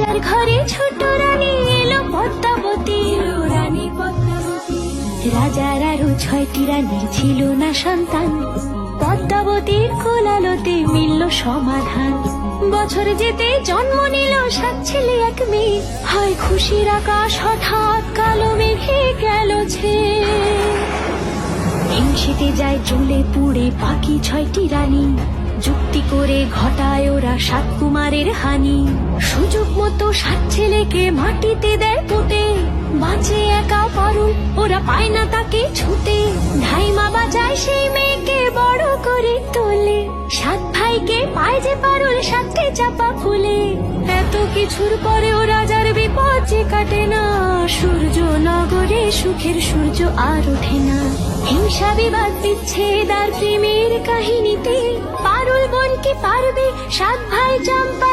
রাজার ঘরে ছোট রানী এলো পদ্মাবতী। রানী পদ্মাবতী। রাজার আরও ছয়টি রানীর ছিল না সন্তান। পদ্মাবতীর কোলালোতে মিলল সমাধান। বছর যেতে জন্ম নিল সাত ছেলে এক মেয়ে। হয় খুশির আকাশ হঠাৎ কালো মেঘে গেল ছে হিংসেতে যায় জ্বলে পুড়ে পাখি ছয়টি রানী। যুক্তি করে ঘটায় ওরা সাত কুমারের হানি। সুযোগ মতো সাত ছেলেকে মাটিতে দেয় পুঁতে। বাঁচে একা পারুল, ওরা পায় না তাকে ছুটে ধাইমা বাজায় সেই মেয়েকে বড় করে তোলে। সাত ভাইকে পায় যে পারুল সাতটি চাপা ফুলে। এত কিছুর পরেও রাজার বিপদ যে কাটে না। সূর্য নগরে সুখের সূর্য আর ওঠে না। হিংসা বিবাদ বিচ্ছেদ আর প্রেমের কাহিনীতে সাত ভাই জাগাতে